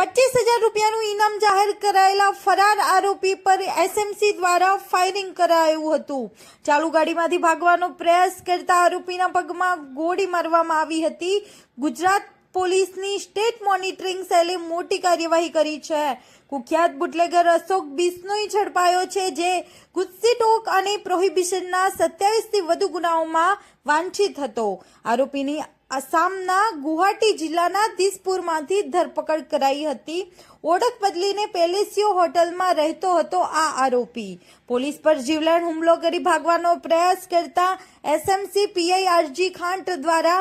પચીસ હજાર રૂપિયાનું ઇનામ જાહેર કરાયેલા ફરાર આરોપી પર એસએમસી દ્વારા ફાયરિંગ કરાયું હતું. ચાલુ ગાડીમાંથી ભાગવાનો પ્રયાસ કરતા આરોપીના પગમાં ગોળી મારવામાં આવી હતી. ગુજરાત પોલીસની સ્ટેટ મોનિટરિંગ સેલે મોટી કાર્યવાહી કરી છે. કુખ્યાત બુટલેગર અશોક બિસ્નોઈ ઝડપાયો છે જે ગુસ્સી ટોક અને પ્રોહિબિશનના સત્યાવીસથી વધુ ગુનાઓમાં વાંછિત હતો. આરોપીની આસામના ગુવાહાટી જિલ્લાના દિસપુરમાંથી ધરપકડ કરાઈ હતી. ઓળખ બદલીને પેલેસિયો હોટલમાં રહેતો હતો આ આરોપી. પોલીસ પર જીવલેણ હુમલો કરી ભાગવાનો પ્રયાસ કરતા એસએમસી પીઆઈ આરજી ખાંટ દ્વારા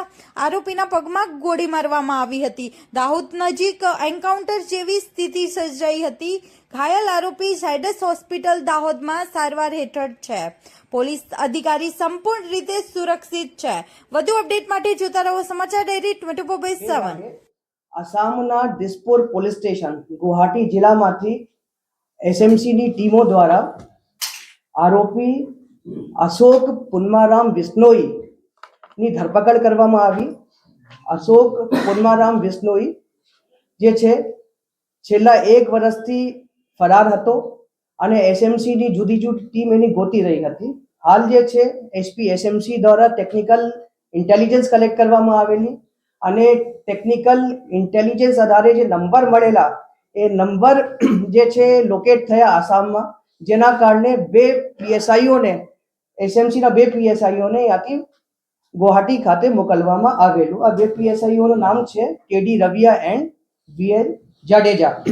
આરોપીના પગમાં ગોળી મારવામાં આવી હતી. દાહોદ નજીક એન્કાઉન્ટર જેવી સ્થિતિ સર્જાઈ હતી. ઘાયલ આરોપી ઝાયડસ હોસ્પિટલ દાહોદમાં સારવાર હેઠળ છે. પોલીસ અધિકારી સંપૂર્ણ રીતે સુરક્ષિત છે. વધુ અપડેટ માટે જોતા રહો સમાચાર daily twenty four by seven. આસામના ડિસ્પોર પોલીસ સ્ટેશન, ગુવાહાટી જિલ્લામાંથી એસએમસીની ટીમો દ્વારા આરોપી અશોક પુન્મારામ વિષ્ણોઈની ધરપકડ કરવામાં આવી. અશોક પુન્મારામ વિષ્ણોઈ જે છે, છેલ્લા એક વર્ષથી ફરાર હતો અને એસએમસીની જુદી જુદી ટીમ એની ગોતી રહી હતી. હાલ જે છે, એસપી એસએમસી દ્વારા ટેકનિકલ ઇન્ટેલિજન્સ કલેક્ટ કરવામાં આવેલી અને ટેકનિકલ ઇન્ટેલિજન્સ આધારે જે નંબર મળેલા, એ નંબર જે છે લોકેટ થયા આસામમાં, જેના કારણે બે પીએસઆઈઓને એસએમસીના બે પીએસઆઈઓને યાથી ગુવાહાટી ખાતે મોકલવામાં આવેલું. આ બે પીએસઆઈઓનું નામ છે KD Raviya and VL Jadeja.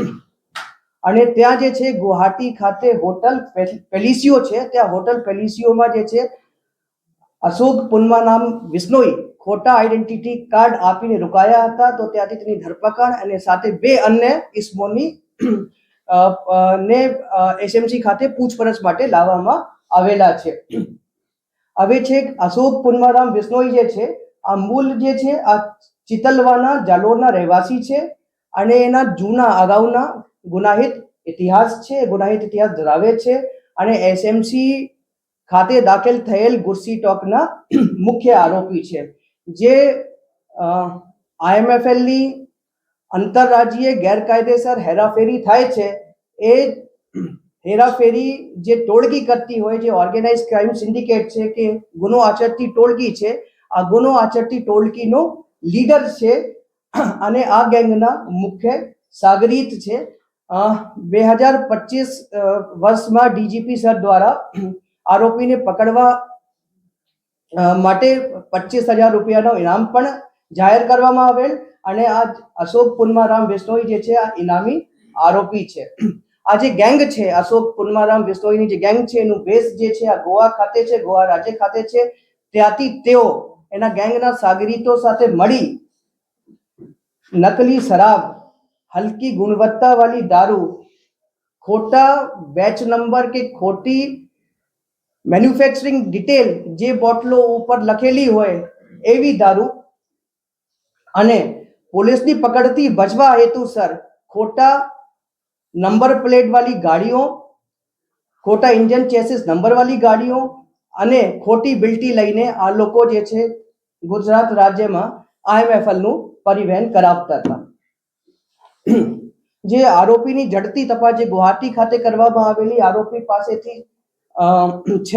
અને ત્યાં જે છે ગુવાહાટી ખાતે હોટલ પેલ- પેલિસિયો છે. ત્યાં હોટલ પેલિસિયોમાં જે છે અશોક પુનમા નામ વિશ્નોઈ ખોટા આઈડેન્ટિટી કાર્ડ આપીને રોકાયા હતા, તો ત્યાંથી તેની ધરપકડ અને સાથે બે અન્ય ઇસમોની ને એસએમસી ખાતે પૂછપરછ માટે લાવવામાં આવેલા છે. હવે છે અશોક પુન્મારામ વિશ્નોઈ જે છે, આ મૂલ જે છે, આ ચિતલવાના જાલોરના રહેવાસી છે અને એના જૂના અગાઉના ગુનાહિત ઇતિહાસ છે, ગુનાહિત ઇતિહાસ ધરાવે છે અને એસએમસી ખાતે દાખલ થયેલ ગુસ્સી ટોકના મુખ્ય આરોપી છે. જે આઈએમએફએલની આંતરરાજ્ય ગેરકાયદેસર હેરાફેરી થાય છે, એ હેરાફેરી જે ટોળકી કરતી હોય, જે ઓર્ગેનાઇઝ ક્રાઇમ સિન્ડિકેટ છે કે ગુનો આચરતી ટોળકી છે, આ ગુનો આચરતી ટોળકીનો લીડર છે અને આ ગેંગના મુખ્ય સાગરીત છે. બે હજાર પચીસ વર્ષમાં ડીજીપી સર દ્વારા આરોપીને પકડવા માટે પચીસ હજાર રૂપિયાનો ઇનામ પણ જાહેર કરવામાં આવેલ અને આ અશોક પુનમારામ વિષ્ણોઈ જે છે, આ ઇનામી આરોપી છે. આ જે ગેંગ છે, અશોક પુનમારામ વિષ્ણોઈની જે ગેંગ છે, એનું બેઝ જે છે, આ ગોવા ખાતે છે, ગોવા રાજ્ય ખાતે છે. ત્યાંથી તેઓ એના ગેંગના સાગરીતો સાથે મળી નકલી શરાબ, હલકી ગુણવત્તાવાળી દારૂ, ખોટા બેચ નંબર કે ખોટી મેન્યુફેક્ચરિંગ ડિટેલ જે બોટલો ઉપર લખેલી હોય એવી દારૂ અને પોલીસની પકડથી બચવા હેતુસર ખોટા નંબર પ્લેટ વાળી ગાડીઓ, ખોટા ઇન્જિન ચેસીસ નંબર વાળી ગાડીઓ અને ખોટી બિલ્ટી લઈને આ લોકો જે છે ગુજરાત રાજ્યમાં આઈએમએફએલનું પરિવહન કરાવતા હતા. જે આરોપીની ઝડપી તપાસ જે ગુવાહાટી ખાતે કરવામાં આવેલી આરોપી પાસેથી છ,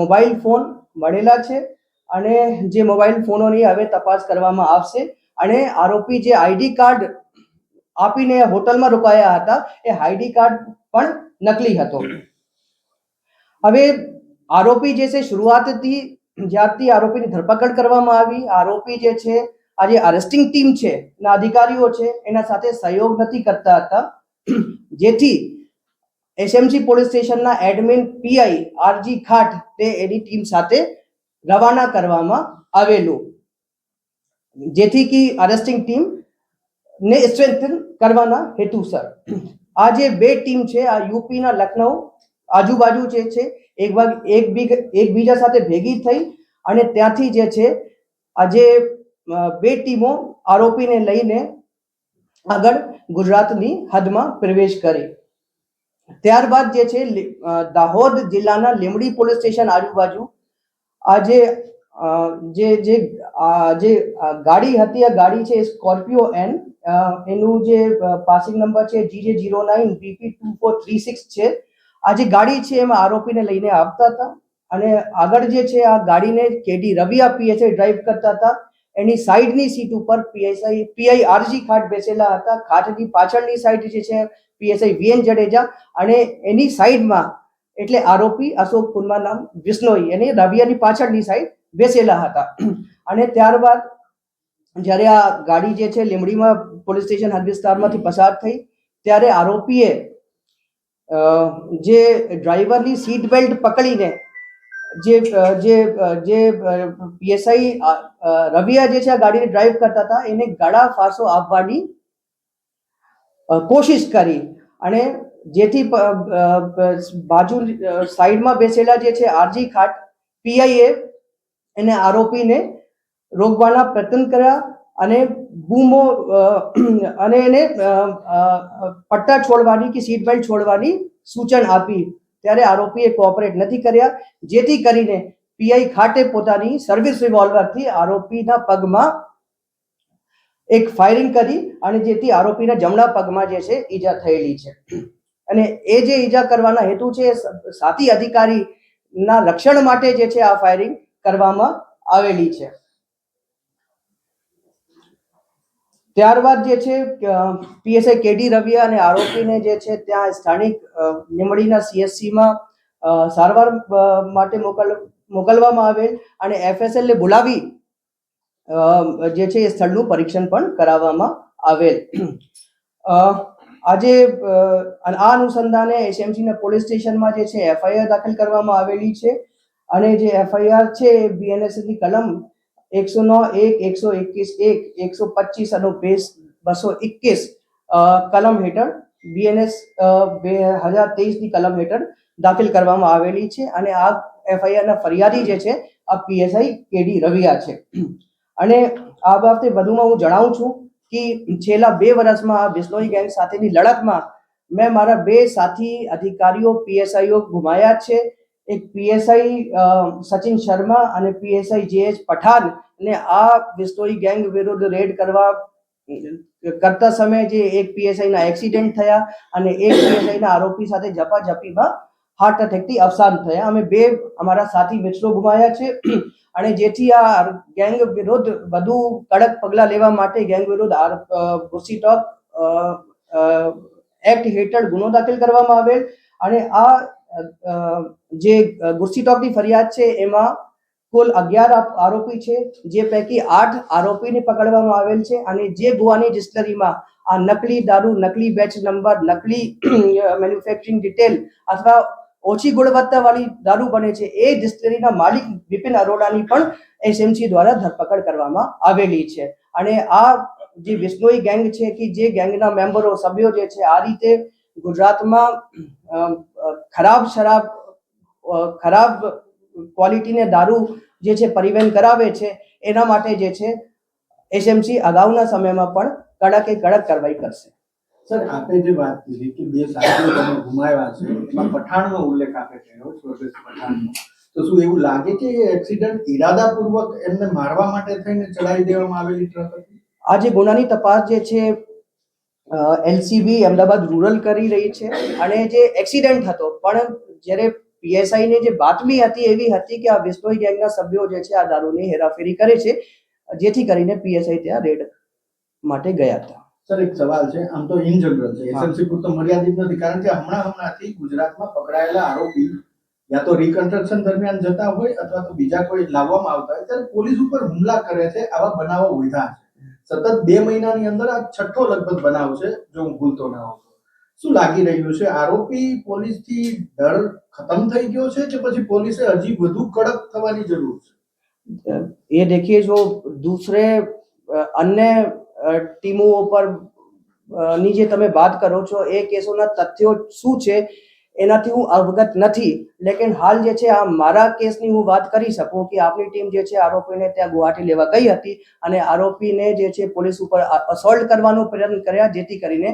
મોબાઈલ ફોન મળેલા છે અને જે મોબાઈલ ફોનોની હવે તપાસ કરવામાં આવશે અને આરોપી જે આઈડી કાર્ડ આપીને હોટલમાં રોકાયા હતા, એ આઈડી કાર્ડ પણ નકલી હતો. હવે આરોપી જે છે, શરૂઆતથી, જ્યારથી આરોપીની ધરપકડ કરવામાં આવી, આરોપી જે છે આ જે અરેસ્ટિંગ ટીમ છે, એના અધિકારીઓ છે, એના સાથે સહયોગ નથી કરતા હતા. જેથી એસએમસી પોલીસ સ્ટેશનના એડમિન પીઆઈ આરજી ખાટ તે એની ટીમ સાથે રવાના કરવામાં આવેલું. જેથી કે અરેસ્ટિંગ ટીમ ને સ્ટ્રેન્થન કરવાના હેતુસર આ જે બે ટીમ છે, આ યુપીના લખનઉ આજુબાજુ જે છે, એક ભાગ, એક બીગ એકબીજા સાથે ભેગી થઈ અને ત્યાંથી જે છે આજે બે ટીમો આરોપીને લઈને આગળ ગુજરાતની હદમાં પ્રવેશ કરી. ત્યારબાદ જે છે દાહોદ જિલ્લાના લીમડી પોલીસ સ્ટેશન આજુબાજુ આ જે જે જે ગાડી હતી, આ ગાડી છે સ્કોર્પિયો એન એનું જે પાસિંગ નંબર છે G J zero nine BP two four three six છે. આ જે ગાડી છે એમાં આરોપીને લઈને આવતા હતા અને આગળ જે છે, આ ગાડીને કેડી રવિ આપીએ છે ડ્રાઈવ કરતા હતા. એની સાઈડની સીટ ઉપર પીએસઆઈ પીઆઈ આરજી ખાટ બેસેલા હતા. ખાટની પાછળની સાઈડ જે છે, પીએસઆઈ વીએન જડેજા અને એની સાઈડમાં એટલે આરોપી અશોક કુમાર નામ વિષ્ણોઈ અને રવિયાની પાછળની સાઈડ બેસેલા હતા. અને ત્યારબાદ જ્યારે આ ગાડી જે છે લીમડીમાં પોલીસ સ્ટેશન હદ વિસ્તારમાંથી પસાર થઈ, ત્યારે આરોપીએ જે ડ્રાઈવરની સીટ બેલ્ટ પકડીને જે જે જે પીએસઆઈ રવિયા જે છે આ ગાડીને ડ્રાઈવ કરતા હતા, એને ગળા ફાંસો આપવાની કોશિશ કરી. અને જેથી બાજુ સાઈડમાં બેસેલા જે છે આરજી ખાટ, પીઆઈએ એને આરોપીને રોકવાના પ્રયત્ન કર્યા અને બૂમો અને એને પટ્ટા છોડવાની કે સીટ બેલ્ટ છોડવાની સૂચન આપી. ત્યારે આરોપીએ કોઓપરેટ નથી કર્યા. જેથી કરીને પીઆઈ ખાટે પોતાની સર્વિસ રિવોલ્વરથી આરોપીના પગમાં એક ફાયરિંગ કરી અને જેથી આરોપીના જમણા પગમાં જે છે ઈજા થયેલી છે. અને એ જે ઈજા કરવાના હેતુ છે સાથી અધિકારીના રક્ષણ માટે જે છે આ ફાયરિંગ કરવામાં આવેલી છે. ત્યારબાદ જે છે પીએસઆઈ કેડી રવિયા અને આરોપીને જે છે, ત્યાં સ્થાનિક લીંબડીના સીએસસીમાં સારવાર માટે મોકલ, મોકલવામાં આવેલ અને એફએસએલ ને બોલાવી જે છે, એ સ્થળનું પરીક્ષણ પણ કરાવવામાં આવેલ. આજે આ અનુસંધાને એસએમસીના પોલીસ સ્ટેશનમાં જે છે એફઆઈઆર દાખલ કરવામાં આવેલી છે અને જે એફઆઈઆર છે, એ બીએનએસની કલમ એકસો નો એક, એકસો એકવીસ, એક, એકસો પચીસ અને બેસ એકવીસ કલમ હેઠળ બીએનએસ બે હજાર તેવીસની કલમ હેઠળ દાખલ કરવામાં આવેલી છે અને આ એફઆઈઆરના ફરિયાદી જે છે, આ પીએસઆઈ કેડી રવિયા છે. અને આ બાબતે વધુમાં હું જણાવું છું કે છેલ્લા બે વર્ષમાં આ બિશ્નોઈ ગેંગ સાથેની લડતમાં મેં મારા બે સાથી અધિકારીઓ પીએસઆઈઓ ગુમાયા છે. એક પીએસઆઈ સચિન શર્મા અને પીએસઆઈ જે એચ પઠાણ ને આ બિશ્નોઈ ગેંગ વિરુદ્ધ રેડ કરવા કરતા સમયે જે એક પીએસઆઈ ના એક્સિડન્ટ થયા અને એક પીએસઆઈ ના આરોપી સાથે ઝપાઝપીમાં હાર્ટ અટેકથી અવસાન થયા. અમે બે અમારા સાથી મિત્રો ગુમાયા છે અને જેથી આ ગેંગ વિરુદ્ધ વધુ કડક પગલાં લેવા માટે ગેંગ વિરુદ્ધ ભૂસી ટોક એક્ટ હેઠળ ગુનો દાખલ કરવામાં આવેલ અને આ જે ગુસ્સી ટોકની ફરિયાદ છે, એમાં કુલ અગિયાર આરોપી છે, જે પૈકી આઠ આરોપીને પકડવામાં આવેલ છે અને જે ગોવાની ડિસ્ટરીમાં આ નકલી દારૂ, નકલી બેચ નંબર, નકલી મેન્યુફેક્ચરિંગ ડિટેલ અથવા ઓછી ગુણવત્તાવાળી દારૂ બને છે, એ ડિસ્ટરીના માલિક વિપિન અરોડાની પણ એસએમસી દ્વારા ધરપકડ કરવામાં આવેલી છે. અને આ જે વિશ્નોઈ ગેંગ છે કે જે ગેંગના મેમ્બરો, સભ્યો જે છે, આ રીતે ગુજરાતમાં ખરાબ શરાબ ખરાબ ક્વોલિટીને દારૂ જે છે પરિવહન કરાવે છે એના માટે જે છે એસએમસી અગાઉના સમયમાં પણ કડકે કડક કાર્યવાહી કરશે. સર આપે જે વાત કરી કે બે સાથીઓ તમે ગુમાવ્યા છે એમાં પઠાણનો ઉલ્લેખ આપે કર્યો સ્વર્ગસ્થ પઠાણનો. તો શું એવું લાગે કે એક્સિડન્ટ ઈરાદાપૂર્વક એમને મારવા માટે થઈને ચડાવી દેવામાં આવેલી ટ્રક હતી? આ જે ગુનાની તપાસ જે છે એલસીબી અમદાવાદ રૂરલ કરી રહી છે અને જે એક્સિડન્ટ હતો પણ જ્યારે પીએસઆઈ ની જે બાતમી હતી એવી હતી કે આ વિસ્ટોઈ ગેંગના સભ્યો જે છે આ દારૂની હેરાફેરી કરે છે જેથી કરીને પીએસઆઈ ત્યાં રેડ માટે ગયા હતા સર એક સવાલ છે આમ તો ઇન જનરલ છે. એસએમસી પૂરતો મર્યાદિત નથી કારણ કે હમણાં હમણાંથી ગુજરાતમાં પકડાયેલા આરોપી યા તો રિકન્સ્ટ્રક્શન દરમિયાન જતા હોય અથવા તો બીજા કોઈ લાવવામાં આવતા હોય ત્યારે પોલીસ ઉપર હુમલા કરે છે આવા બનાવો વધ્યા છે સતત બે મહિનાની અંદર આ છઠ્ઠો લગભગ બનાવ છે જો હું ભૂલતો ના હોઉં તો શું લાગી રહ્યું છે આરોપી પોલીસથી ડર ખતમ થઈ ગયો છે કે પછી પોલીસે હજી વધુ કડક થવાની જરૂર છે ये देखिए जो दूसरे अ, अन्य अ, ટીમો પર અ, ની જે તમે વાત કરો છો એ કેસોના તથ્યો શું છે એનાથી હું અવગત નથી. લેકિન હાલ જે છે, આ મારા કેસની હું વાત કરી શકું કે આપની ટીમ જે છે, આરોપીને ત્યાં ગુવાહાટી લેવા ગઈ હતી અને આરોપીને જે છે, પોલીસ ઉપર અસોલ્ટ કરવાનો પ્રયત્ન કર્યા, જેથી કરીને